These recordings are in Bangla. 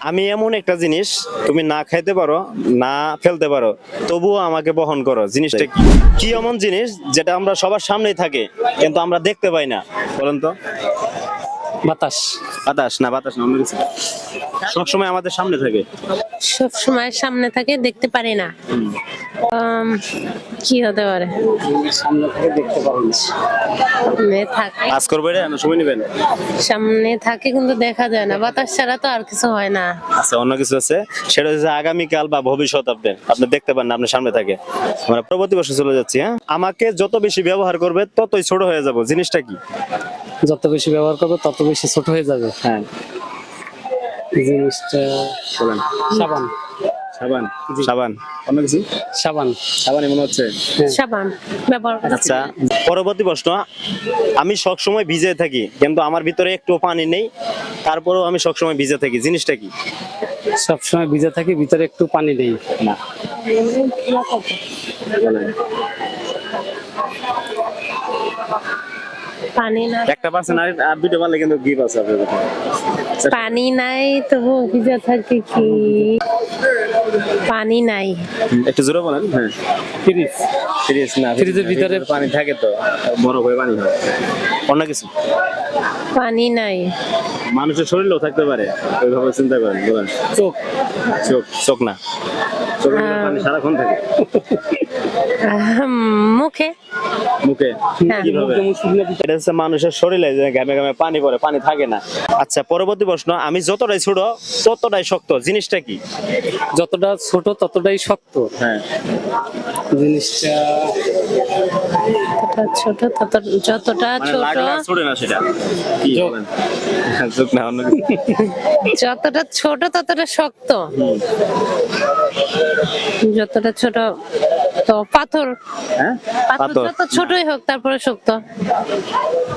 আমি এমন একটা জিনিস তুমি না খাইতে পারো না ফেলতে পারো তবুও আমাকে বহন করো। জিনিসটা কি? কি এমন জিনিস যেটা আমরা সবার সামনেই থাকে কিন্তু আমরা দেখতে পাই না? বলেন তো। বাতাস। বাতাস? না বাতাস না অন্য কিছু। সবসময় আমাদের সামনে থাকে। সব সময় সামনে থাকে দেখতে পারি না। কি হতে পারে? সামনে থেকে দেখতে পাবেন সামনে থাকে কাজ করবে না সময় নেবেন? সামনে থাকে কিন্তু দেখা যায় না। বাতাস ছাড়া তো আর কিছু হয় না। আচ্ছা অন্য কিছু আছে? সেটা হচ্ছে আগামীকাল বা ভবিষ্যৎ আপনার আপনি দেখতে পান না আপনার সামনে থাকে। আমরা পরবর্তী বর্ষে চলে যাচ্ছি হ্যাঁ? আমাকে যত বেশি ব্যবহার করবে ততই ছোট হয়ে যাব। জিনিসটা কি? যত বেশি ব্যবহার করবে তত বেশি ছোট হয়ে যাবে। হ্যাঁ। জিনিসটা বলেন সাবান। সাবান। সাবান। অন্য কিছু? সাবান। সাবানই মনে হচ্ছে। সাবান ব্যবহার আচ্ছা পরবর্তী প্রশ্ন। আমি সবসময় ভিজে থাকি কিন্তু আমার ভিতরে একটু পানি নেই তারপরেও আমি সবসময় ভিজে থাকি। জিনিসটা কি? সবসময় ভিজে থাকি ভিতরে একটু পানি নেই। না। পানি না। একটা পার্সেন্ট আর দুটো পারলে কিন্তু গিফট আছে আপনাদের। জন্য। পানি নাই তবু ভিজে থাকে কি? পানি নাই। একটু জোরে বলেন হ্যাঁ। ফ্রিজ। ফ্রিজ না ফ্রিজের ভিতরে পানি থাকে তো বড় হয়ে পানি হয়। অন্য কিছু? পানি নাই। মানুষের শরীরেও থাকতে পারে ওইভাবে চিন্তা করেন বলেন। চোখ। চোখ চোখ না। চোখের ভিতরে পানি সারাক্ষণ থাকে। মুখে? এটা হচ্ছে মানুষের শরীরে ঘামে ঘামে পানি পড়ে পানি থাকে না। আচ্ছা পরবর্তী প্রশ্ন আমি যতটাই ছোট ততটাই শক্ত জিনিসটা কি? যতটা ছোট ততটাই শক্ত। হ্যাঁ। জিনিসটা ছোট তত যতটা মানে ছোট। যতটা ছোট ততটা শক্ত। যতটা ছোট তো পাথর। হ্যাঁ? পাথর ছোটই হোক তারপরে শক্ত।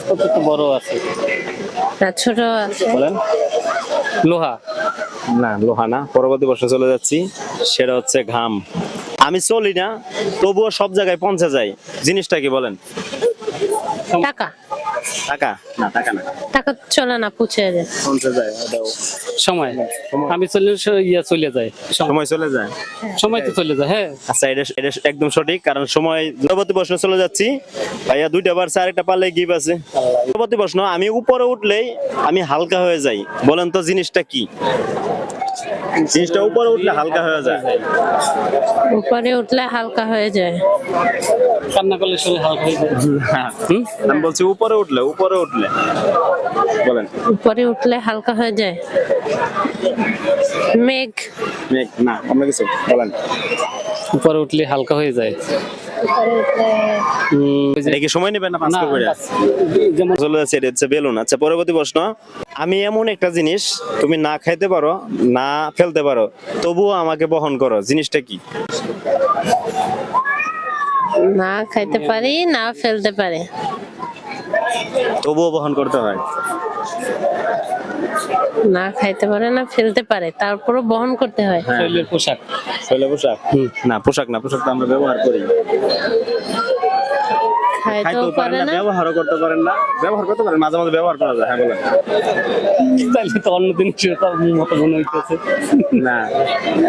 কত বড় আছে? না ছোট আছে। বলেন। লোহা। না লোহা না পরবর্তী প্রশ্ন চলে যাচ্ছি। সেটা হচ্ছে ঘাম। আমি চলি না তবুও সব জায়গায় পৌঁছে যাই জিনিসটা কি বলেন? টাকা। টাকা? না টাকা না। টাকা চলে না পুছে যায়। পৌঁছে যায় ওটাও সময়? আমি চলে ইয়া চলে যায় সময়। সময় চলে যায়। সময় তো চলে যায় হ্যাঁ। আচ্ছা এটা এটা একদম সঠিক কারণ সময় পরবর্তী প্রশ্ন চলে যাচ্ছি। ভাইয়া দুইটা বার আরেকটা পারলে গিফট আছে। পরবর্তী প্রশ্ন আমি উপরে উঠলেই আমি হালকা হয়ে যাই। বলেন তো জিনিসটা কি? জিনিসটা উপরে উঠলে হালকা হয়ে যায়। উপরে উঠলে হালকা হয়ে যায়। কান্না করলে শরীর হালকা হয়ে যায়। হ্যাঁ। হুম? আমি বলছি উপরে উঠলে উপরে উঠলে। বলেন। উপরে উঠলে হালকা হয়ে যায়। মেঘ। মেঘ, না অন্য কিছু। বলেন। উপরে উঠলে হালকা হয়ে যায়। উপরে উঠলে উম, ওই যে- এটা কি সময় নেবেন না পাঁচ করে? যেমন চলে যাচ্ছে এটা হচ্ছে বেলুন। আচ্ছা পরবর্তী প্রশ্ন। আমি এমন একটা জিনিস তুমি না খাইতে পারো না ফেলতে পারো তবুও আমাকে বহন করো জিনিসটা কি? না খাইতে পারি না ফেলতে পারে। তবুও বহন করতে হয়। না খাইতে পারে না ফেলতে পারে তারপরও বহন করতে হয়। শরীরের পোশাক। শৈলে পোশাক? না পোশাক না পোশাক তো আমরা ব্যবহার করি। খাইতেও খাইতেও পারে না না। ব্যবহারও করতে পারেন না। ব্যবহার করতে পারেন মাঝে মাঝে ব্যবহার করা যায় হ্যাঁ বলেন। তাইলে তো অন্য মতো মনে হইতেছে। না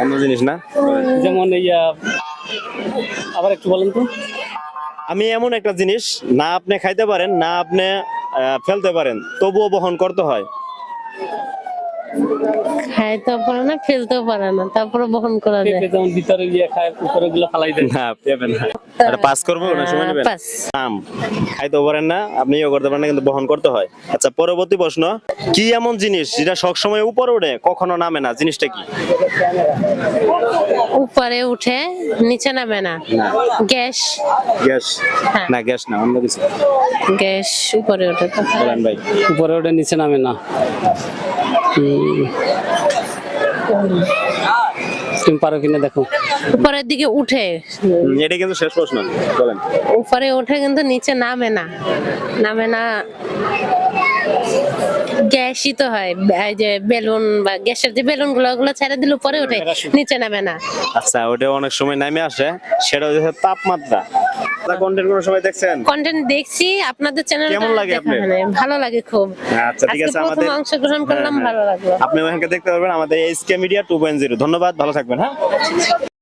অন্য জিনিস না। যেমন ইয়া আবার একটু বলেন তো। আমি এমন একটা জিনিস না আপনি খাইতে পারেন না আপনি আহ, ফেলতে পারেন তবুও বহন করতে হয়। খাইতেও পারে না ফেলতেও পারে না। তারপরে বহন করা যায় যেমন ভিতরে ইয়ে খায় উপরে গুলো ফালাই দেয়। না পেবেন না। এটা পাস করব না সময় নেবেন পাস। খাইতেও পারেন না আপনি ইয়ে করতে পারেন না কিন্তু বহন করতে হয়। আচ্ছা পরবর্তী প্রশ্ন কি এমন জিনিস যেটা সবসময় উপরে ওঠে কখনো নামে না? জিনিসটা কি? উপরে উঠে নিচে নামে না? গ্যাস। গ্যাস? হ্যাঁ। না গ্যাস না অন্য কিছু। গ্যাস উপরে ওঠে তো। বলেন ভাই। উপরে ওঠে নিচে নামে না। তুমি পারো কিনা দেখো। উপরের দিকে উঠে। এটা কিন্তু শেষ প্রশ্ন বলেন। উপরে উঠে কিন্তু নিচে নামে না। নামে না। গ্যাসই তো হয় এই যে বেলুন বা গ্যাসের যে বেলুনগুলো ওগুলো ছেড়ে দিলে পরে ওঠে নিচে নামে না। আচ্ছা ওটা অনেক সময় নামে আসে সেটা হচ্ছে তাপমাত্রা। কন্টেন্ট কোনো সময় দেখছেন? কন্টেন্ট দেখছি আপনাদের চ্যানেল কেমন লাগে আপনার? ভালো লাগে খুব। আচ্ছা ঠিক আছে আমাদের অংশগ্রহণ করলাম হ্যাঁ, হ্যাঁ। ভালো লাগল। আপনি ওখানকে দেখতে পারবেন আমাদের এসকে মিডিয়া ধন্যবাদ ভালো থাকবেন হ্যাঁ?